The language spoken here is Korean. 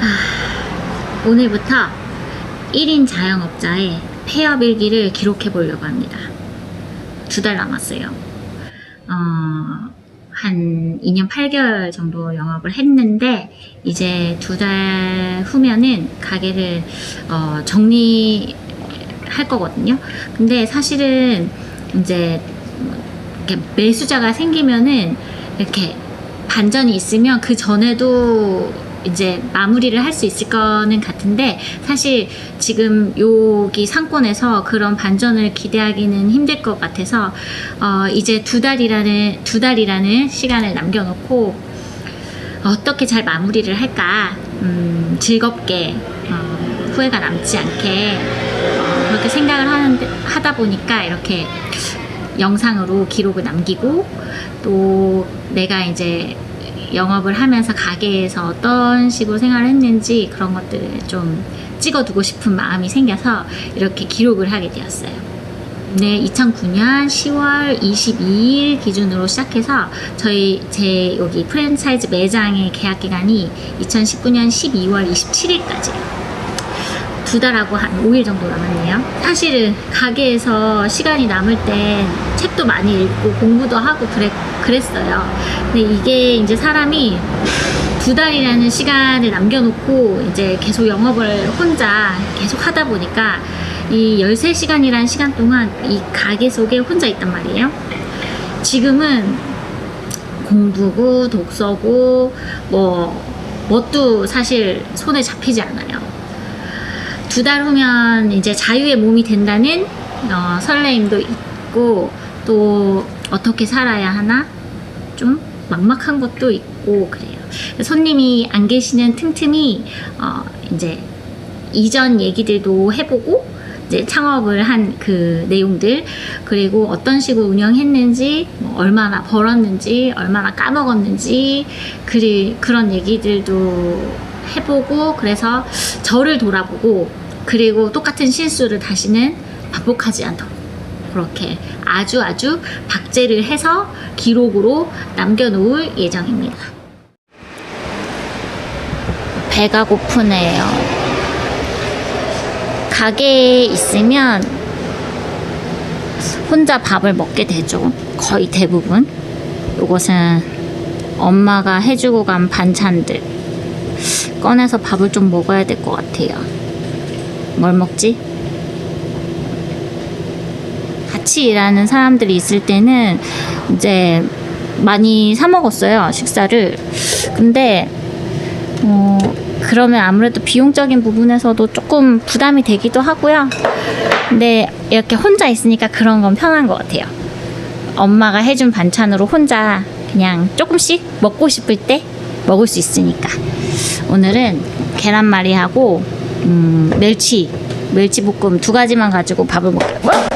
아, 오늘부터 1인 자영업자의 폐업 일기를 기록해 보려고 합니다. 두 달 남았어요. 어, 한 2년 8개월 정도 영업을 했는데, 이제 두 달 후면은 가게를 어, 정리할 거거든요. 근데 사실은 이제 이렇게 매수자가 생기면은 이렇게 반전이 있으면 그 전에도 이제 마무리를 할 수 있을 거는 같은데 사실 지금 여기 상권에서 그런 반전을 기대하기는 힘들 것 같아서 어 이제 두 달이라는 두 달이라는 시간을 남겨놓고 어떻게 잘 마무리를 할까 음, 즐겁게 어, 후회가 남지 않게 어, 그렇게 생각을 하는데, 하다 보니까 이렇게 영상으로 기록을 남기고 또 내가 이제 영업을 하면서 가게에서 어떤 식으로 생활을 했는지 그런 것들을 좀 찍어두고 싶은 마음이 생겨서 이렇게 기록을 하게 되었어요. 네, 2009년 10월 22일 기준으로 시작해서 저희 제 여기 프랜차이즈 매장의 계약 기간이 2019년 12월 27일까지예요. 두 달하고 한 5일 정도 남았네요. 사실은 가게에서 시간이 남을 땐 책도 많이 읽고 공부도 하고 그랬, 그랬어요. 근데 이게 이제 사람이 두 달이라는 시간을 남겨놓고 이제 계속 영업을 혼자 계속 하다 보니까 이 13시간이라는 시간 동안 이 가게 속에 혼자 있단 말이에요. 지금은 공부고 독서고 뭐 뭣도 사실 손에 잡히지 않아요. 두 달 후면 이제 자유의 몸이 된다는 어, 설레임도 있고 또 어떻게 살아야 하나 좀 막막한 것도 있고 그래요. 손님이 안 계시는 틈틈이 어, 이제 이전 얘기들도 해보고 이제 창업을 한 그 내용들 그리고 어떤 식으로 운영했는지 뭐 얼마나 벌었는지 얼마나 까먹었는지 그리 그런 얘기들도 해보고 그래서 저를 돌아보고 그리고 똑같은 실수를 다시는 반복하지 않도록 그렇게 아주 아주 박제를 해서 기록으로 남겨놓을 예정입니다. 배가 고프네요. 가게에 있으면 혼자 밥을 먹게 되죠. 거의 대부분. 이것은 엄마가 해주고 간 반찬들. 꺼내서 밥을 좀 먹어야 될 것 같아요. 뭘 먹지? 같이 일하는 사람들이 있을 때는 이제 많이 사 먹었어요 식사를 근데 어 그러면 아무래도 비용적인 부분에서도 조금 부담이 되기도 하고요 근데 이렇게 혼자 있으니까 그런 건 편한 것 같아요 엄마가 해준 반찬으로 혼자 그냥 조금씩 먹고 싶을 때 먹을 수 있으니까. 오늘은 계란말이하고 음, 멸치 멸치 볶음 두 가지만 가지고 밥을 먹